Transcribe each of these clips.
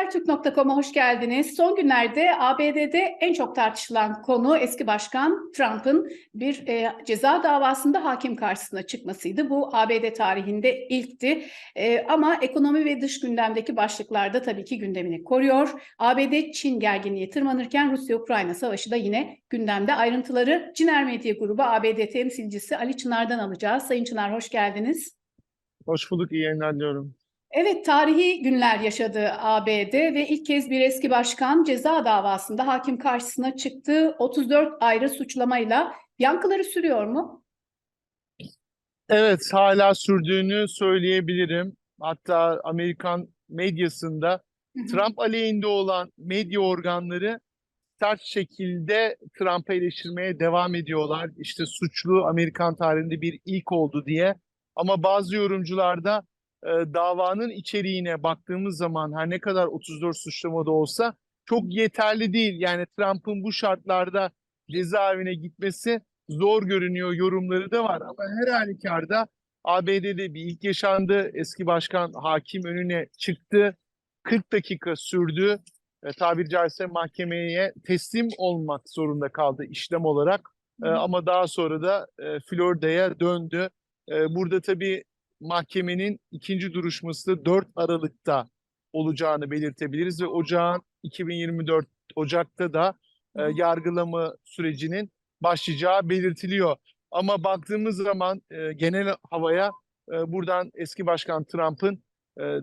Habertürk.com'a hoş geldiniz. Son günlerde ABD'de en çok tartışılan konu eski başkan Trump'ın bir e, ceza davasında hakim karşısına çıkmasıydı. Bu ABD tarihinde ilkti. E, ama ekonomi ve dış gündemdeki başlıklarda tabii ki gündemini koruyor. ABD-Çin gerginliği tırmanırken Rusya-Ukrayna savaşı da yine gündemde. Ayrıntıları Ciner Medya Grubu ABD temsilcisi Ali Çınar'dan alacağız. Sayın Çınar hoş geldiniz. Hoş bulduk, iyi yayınlar diliyorum. Evet, tarihi günler yaşadı ABD ve ilk kez bir eski başkan ceza davasında hakim karşısına çıktı. 34 ayrı suçlamayla yankıları sürüyor mu? Evet, hala sürdüğünü söyleyebilirim. Hatta Amerikan medyasında Hı hı. Trump aleyhinde olan medya organları sert şekilde Trump'ı eleştirmeye devam ediyorlar. İşte suçlu Amerikan tarihinde bir ilk oldu diye. Ama bazı yorumcularda e, davanın içeriğine baktığımız zaman her ne kadar 34 suçlamada olsa çok yeterli değil. Yani Trump'ın bu şartlarda cezaevine gitmesi zor görünüyor yorumları da var. Ama her halükarda ABD'de bir ilk yaşandı. Eski başkan hakim önüne çıktı. 40 dakika sürdü. E, tabiri caizse mahkemeye teslim olmak zorunda kaldı işlem olarak. E, ama daha sonra da e, Florida'ya döndü. E, burada tabii mahkemenin ikinci duruşması da 4 Aralık'ta olacağını belirtebiliriz ve ocağın 2024 Ocak'ta da e, yargılama sürecinin başlayacağı belirtiliyor. Ama baktığımız zaman e, genel havaya e, buradan eski başkan Trump'ın e,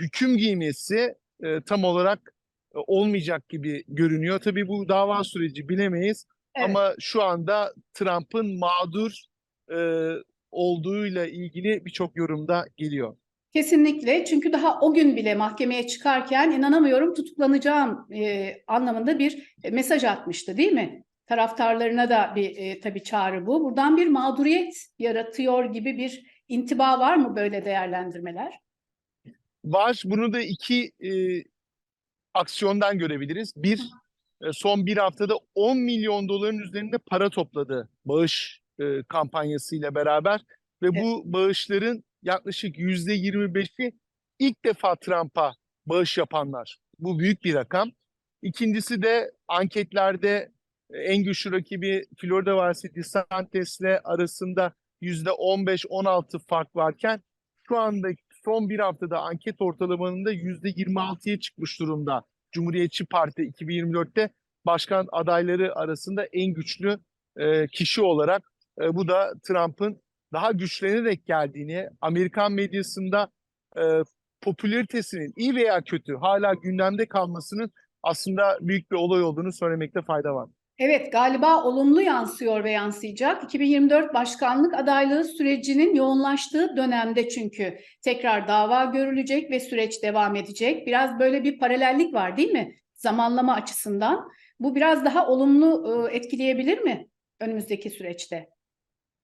hüküm giymesi e, tam olarak e, olmayacak gibi görünüyor. Tabii bu dava süreci bilemeyiz Evet. ama şu anda Trump'ın mağdur e, olduğuyla ilgili birçok yorumda geliyor. Kesinlikle çünkü daha o gün bile mahkemeye çıkarken inanamıyorum tutuklanacağım e, anlamında bir mesaj atmıştı değil mi? Taraftarlarına da bir e, tabii çağrı bu. Buradan bir mağduriyet yaratıyor gibi bir intiba var mı böyle değerlendirmeler? Var. Bunu da iki e, aksiyondan görebiliriz. Bir, e, son bir haftada 10 milyon doların üzerinde para topladı bağış e, kampanyasıyla beraber ve bu bağışların yaklaşık yüzde 25'i ilk defa Trump'a bağış yapanlar. Bu büyük bir rakam. İkincisi de anketlerde e, en güçlü rakibi Florida Valisi DeSantis'le arasında yüzde 15-16 fark varken şu anda son bir haftada anket ortalamanında yüzde 26'ya çıkmış durumda. Cumhuriyetçi Parti 2024'te başkan adayları arasında en güçlü e, kişi olarak e, bu da Trump'ın daha güçlenerek geldiğini, Amerikan medyasında e, popülaritesinin iyi veya kötü hala gündemde kalmasının aslında büyük bir olay olduğunu söylemekte fayda var. Evet, galiba olumlu yansıyor ve yansıyacak. 2024 başkanlık adaylığı sürecinin yoğunlaştığı dönemde çünkü tekrar dava görülecek ve süreç devam edecek. Biraz böyle bir paralellik var değil mi? Zamanlama açısından. Bu biraz daha olumlu e, etkileyebilir mi önümüzdeki süreçte?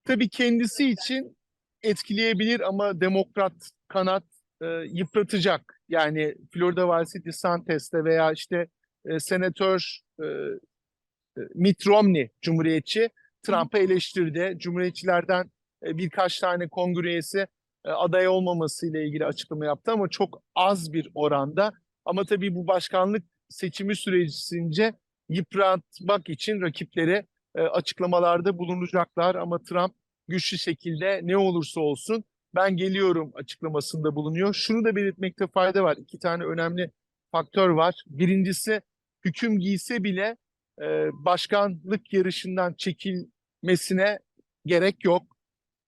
Tabii kendisi için etkileyebilir ama demokrat kanat e, yıpratacak. Yani Florida Valisi DeSantis'te veya işte e, senatör e, e, Mitt Romney Cumhuriyetçi Trump'ı eleştirdi. Cumhuriyetçilerden e, birkaç tane kongre üyesi e, aday olmaması ile ilgili açıklama yaptı ama çok az bir oranda. Ama tabii bu başkanlık seçimi sürecince yıpratmak için rakipleri e, açıklamalarda bulunacaklar ama Trump güçlü şekilde ne olursa olsun ben geliyorum açıklamasında bulunuyor. Şunu da belirtmekte fayda var. İki tane önemli faktör var. Birincisi hüküm giyse bile e, başkanlık yarışından çekilmesine gerek yok.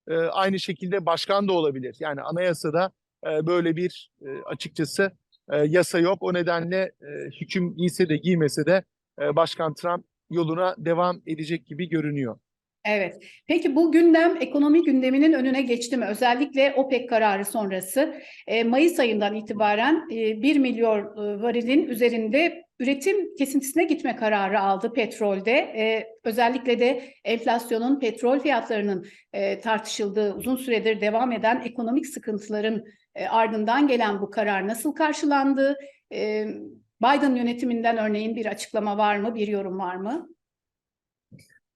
E, aynı şekilde başkan da olabilir. Yani anayasada e, böyle bir e, açıkçası e, yasa yok. O nedenle e, hüküm giyse de giymese de e, Başkan Trump yoluna devam edecek gibi görünüyor. Evet. Peki bu gündem ekonomi gündeminin önüne geçti mi? Özellikle OPEC kararı sonrası Mayıs ayından itibaren e, 1 milyon varilin üzerinde üretim kesintisine gitme kararı aldı petrolde. Özellikle de enflasyonun, petrol fiyatlarının tartışıldığı uzun süredir devam eden ekonomik sıkıntıların ardından gelen bu karar nasıl karşılandı? Biden yönetiminden örneğin bir açıklama var mı, bir yorum var mı?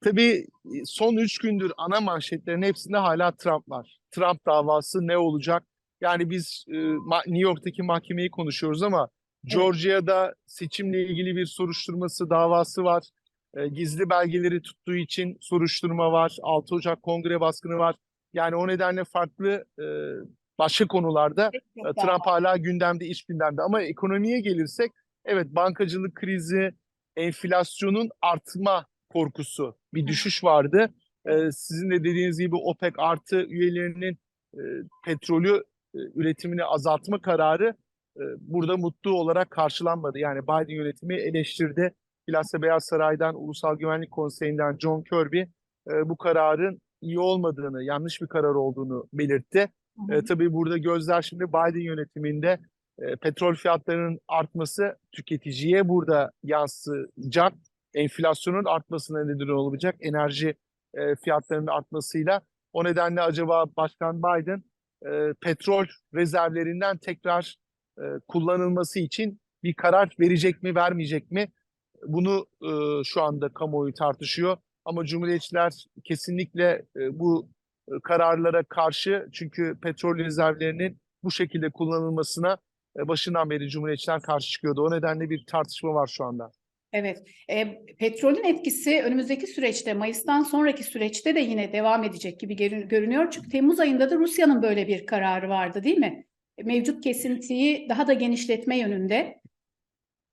Tabii son üç gündür ana manşetlerin hepsinde hala Trump var. Trump davası ne olacak? Yani biz e, New York'taki mahkemeyi konuşuyoruz ama Georgia'da seçimle ilgili bir soruşturması, davası var. E, gizli belgeleri tuttuğu için soruşturma var. 6 Ocak Kongre baskını var. Yani o nedenle farklı e, başka konularda e, Trump hala gündemde, iç gündemde. Ama ekonomiye gelirsek, evet bankacılık krizi, enflasyonun artma korkusu, bir düşüş vardı. E, sizin de dediğiniz gibi OPEC artı üyelerinin e, petrolü e, üretimini azaltma kararı e, burada mutlu olarak karşılanmadı. Yani Biden yönetimi eleştirdi. Bilhassa Beyaz Saray'dan, Ulusal Güvenlik Konseyi'nden John Kirby e, bu kararın iyi olmadığını, yanlış bir karar olduğunu belirtti. Hı E, tabii burada gözler şimdi Biden yönetiminde e, petrol fiyatlarının artması tüketiciye burada yansıyacak. Enflasyonun artmasına neden olacak. Enerji e, fiyatlarının artmasıyla. O nedenle acaba Başkan Biden e, petrol rezervlerinden tekrar e, kullanılması için bir karar verecek mi, vermeyecek mi? Bunu e, şu anda kamuoyu tartışıyor. Ama Cumhuriyetçiler kesinlikle e, bu e, kararlara karşı çünkü petrol rezervlerinin bu şekilde kullanılmasına başından beri Cumhuriyetçiler karşı çıkıyordu. O nedenle bir tartışma var şu anda. Evet, e, petrolün etkisi önümüzdeki süreçte, Mayıs'tan sonraki süreçte de yine devam edecek gibi görün- görünüyor. Çünkü Temmuz ayında da Rusya'nın böyle bir kararı vardı, değil mi? Mevcut kesintiyi daha da genişletme yönünde.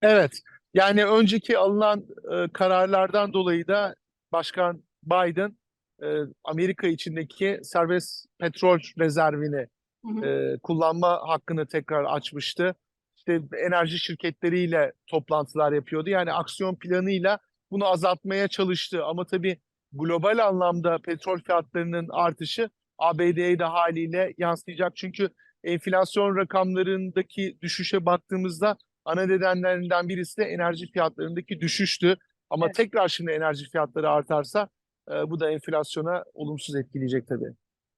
Evet, yani önceki alınan e, kararlardan dolayı da Başkan Biden e, Amerika içindeki serbest petrol rezervini Hı e, kullanma hakkını tekrar açmıştı. İşte enerji şirketleriyle toplantılar yapıyordu. Yani aksiyon planıyla bunu azaltmaya çalıştı. Ama tabii global anlamda petrol fiyatlarının artışı ABD'ye de haliyle yansıyacak. Çünkü enflasyon rakamlarındaki düşüşe baktığımızda ana nedenlerinden birisi de enerji fiyatlarındaki düşüştü. Ama Evet. tekrar şimdi enerji fiyatları artarsa e, bu da enflasyona olumsuz etkileyecek tabii.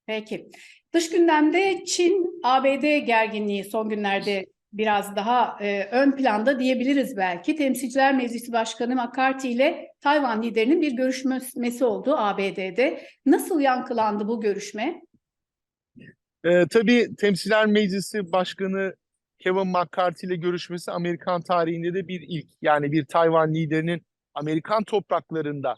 Peki. Dış gündemde Çin, ABD gerginliği son günlerde biraz daha e, ön planda diyebiliriz belki. Temsilciler Meclisi Başkanı McCarthy ile Tayvan liderinin bir görüşmesi oldu ABD'de. Nasıl yankılandı bu görüşme? Ee, tabii Temsilciler Meclisi Başkanı Kevin McCarthy ile görüşmesi Amerikan tarihinde de bir ilk. Yani bir Tayvan liderinin Amerikan topraklarında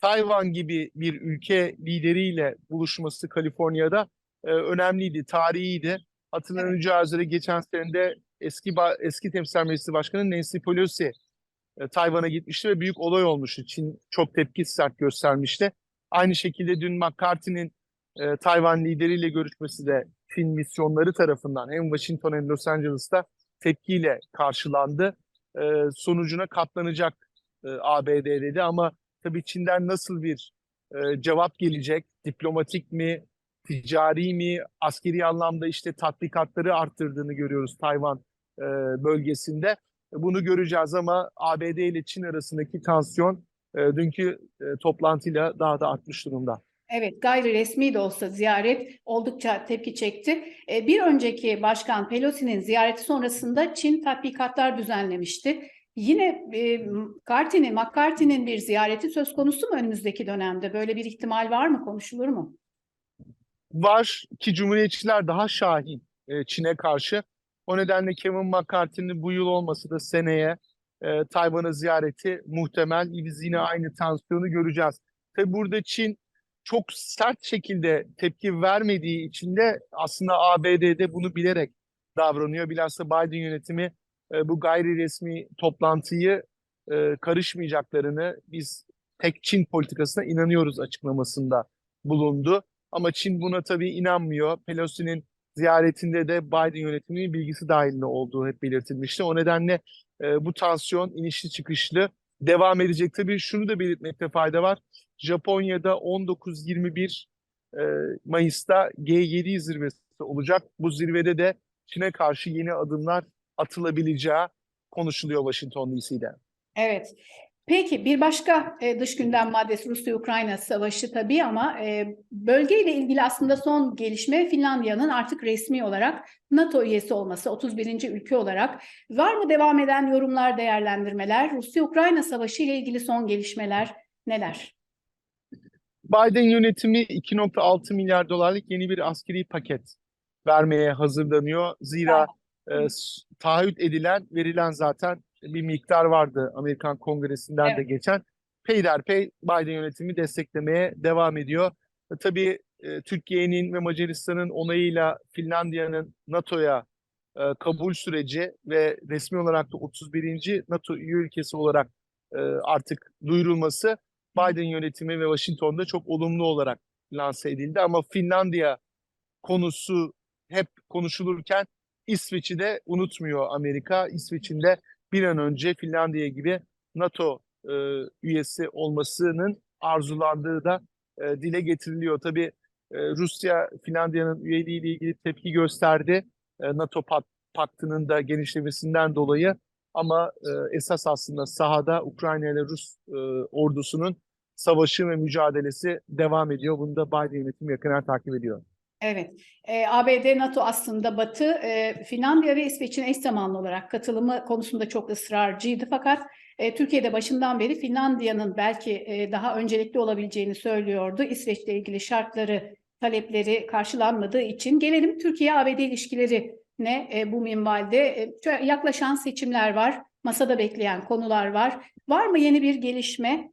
Tayvan gibi bir ülke lideriyle buluşması Kaliforniya'da e, önemliydi, tarihiydi. Hatırlanacağı üzere geçen sene de eski eski Temsilciler Meclisi Başkanı Nancy Pelosi e, Tayvan'a gitmişti ve büyük olay olmuştu. Çin çok tepki sert göstermişti. Aynı şekilde dün McCarthy'nin e, Tayvan lideriyle görüşmesi de Çin misyonları tarafından hem Washington hem Los Angeles'ta tepkiyle karşılandı. E, sonucuna katlanacak e, ABD dedi ama tabii Çin'den nasıl bir e, cevap gelecek? Diplomatik mi, ticari mi, askeri anlamda işte tatbikatları arttırdığını görüyoruz Tayvan e, bölgesinde. Bunu göreceğiz ama ABD ile Çin arasındaki tansiyon e, dünkü e, toplantıyla daha da artmış durumda. Evet, gayri resmi de olsa ziyaret oldukça tepki çekti. E, Bir önceki Başkan Pelosi'nin ziyareti sonrasında Çin tatbikatlar düzenlemişti. Yine e, McCarthy'nin, McCarthy'nin bir ziyareti söz konusu mu önümüzdeki dönemde? Böyle bir ihtimal var mı? Konuşulur mu? Var ki Cumhuriyetçiler daha şahin e, Çin'e karşı. O nedenle Kevin McCarthy'nin bu yıl olması da seneye e, Tayvan'a ziyareti muhtemel. Biz yine aynı tansiyonu göreceğiz. Tabi burada Çin çok sert şekilde tepki vermediği için de aslında ABD'de bunu bilerek davranıyor. Bilhassa Biden yönetimi e, bu gayri resmi toplantıyı e, karışmayacaklarını biz tek Çin politikasına inanıyoruz açıklamasında bulundu. Ama Çin buna tabii inanmıyor. Pelosi'nin ziyaretinde de Biden yönetiminin bilgisi dahilinde olduğu hep belirtilmişti. O nedenle e, bu tansiyon inişli çıkışlı devam edecek. Tabii şunu da belirtmekte fayda var. Japonya'da 19-21 e, Mayıs'ta G7 zirvesi olacak. Bu zirvede de Çin'e karşı yeni adımlar atılabileceği konuşuluyor Washington DC'de. Evet. Peki bir başka e, dış gündem maddesi Rusya-Ukrayna savaşı tabii ama e, bölgeyle ilgili aslında son gelişme Finlandiya'nın artık resmi olarak NATO üyesi olması 31. ülke olarak. Var mı devam eden yorumlar, değerlendirmeler? Rusya-Ukrayna savaşı ile ilgili son gelişmeler neler? Biden yönetimi 2.6 milyar dolarlık yeni bir askeri paket vermeye hazırlanıyor. Zira e, taahhüt edilen, verilen zaten bir miktar vardı Amerikan Kongresi'nden de Evet. geçen. Peyderpey Biden yönetimi desteklemeye devam ediyor. E, tabii e, Türkiye'nin ve Macaristan'ın onayıyla Finlandiya'nın NATO'ya e, kabul süreci ve resmi olarak da 31. NATO üye ülkesi olarak e, artık duyurulması Biden yönetimi ve Washington'da çok olumlu olarak lanse edildi. Ama Finlandiya konusu hep konuşulurken İsveç'i de unutmuyor Amerika. İsveç'in de bir an önce Finlandiya gibi NATO e, üyesi olmasının arzulandığı da e, dile getiriliyor. Tabii e, Rusya Finlandiya'nın üyeliğiyle ilgili tepki gösterdi. E, NATO pat- paktının da genişlemesinden dolayı ama e, esas aslında sahada Ukrayna ile Rus e, ordusunun savaşı ve mücadelesi devam ediyor. Bunu da Biden yönetimi yakından takip ediyor. Evet, e, ABD, NATO aslında Batı, e, Finlandiya ve İsveç'in eş zamanlı olarak katılımı konusunda çok ısrarcıydı. Fakat e, Türkiye'de başından beri Finlandiya'nın belki e, daha öncelikli olabileceğini söylüyordu. İsveç'le ilgili şartları, talepleri karşılanmadığı için gelelim Türkiye-ABD ilişkilerine e, bu minvalde e, yaklaşan seçimler var, masada bekleyen konular var. Var mı yeni bir gelişme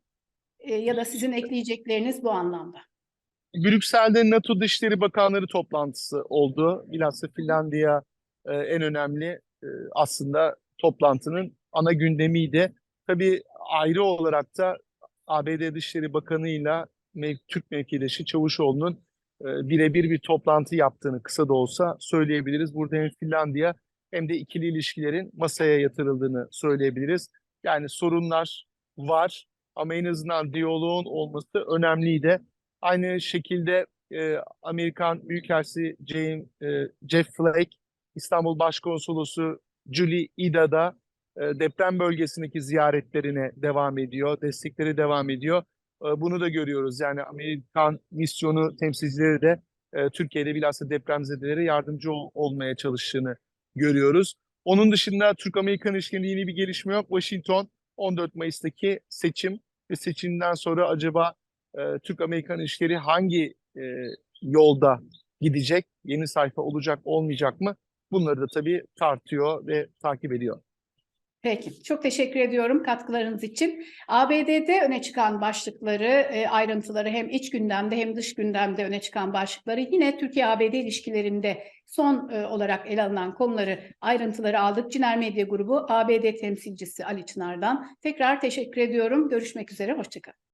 e, ya da sizin ekleyecekleriniz bu anlamda? Brüksel'de NATO Dışişleri Bakanları toplantısı oldu. Bilhassa Finlandiya e, en önemli e, aslında toplantının ana gündemiydi. Tabii ayrı olarak da ABD Dışişleri Bakanı'yla mev- Türk mevkidaşı Çavuşoğlu'nun e, birebir bir toplantı yaptığını kısa da olsa söyleyebiliriz. Burada hem Finlandiya hem de ikili ilişkilerin masaya yatırıldığını söyleyebiliriz. Yani sorunlar var ama en azından diyaloğun olması önemliydi. Aynı şekilde e, Amerikan Büyükelçisi James, e, Jeff Flake, İstanbul Başkonsolosu Julie Ida da e, deprem bölgesindeki ziyaretlerine devam ediyor, destekleri devam ediyor. E, bunu da görüyoruz. Yani Amerikan misyonu temsilcileri de e, Türkiye'de bilhassa depremzedelere yardımcı ol- olmaya çalıştığını görüyoruz. Onun dışında Türk-Amerikan ilişkilerinde yeni bir gelişme yok. Washington 14 Mayıs'taki seçim ve seçimden sonra acaba e, Türk-Amerikan ilişkileri hangi e, yolda gidecek? Yeni sayfa olacak, olmayacak mı? Bunları da tabii tartıyor ve takip ediyor. Peki, çok teşekkür ediyorum katkılarınız için. ABD'de öne çıkan başlıkları, e, ayrıntıları hem iç gündemde hem dış gündemde öne çıkan başlıkları yine Türkiye-ABD ilişkilerinde son e, olarak ele alınan konuları, ayrıntıları aldık. Ciner Medya Grubu ABD temsilcisi Ali Çınar'dan. Tekrar teşekkür ediyorum. Görüşmek üzere, hoşçakalın.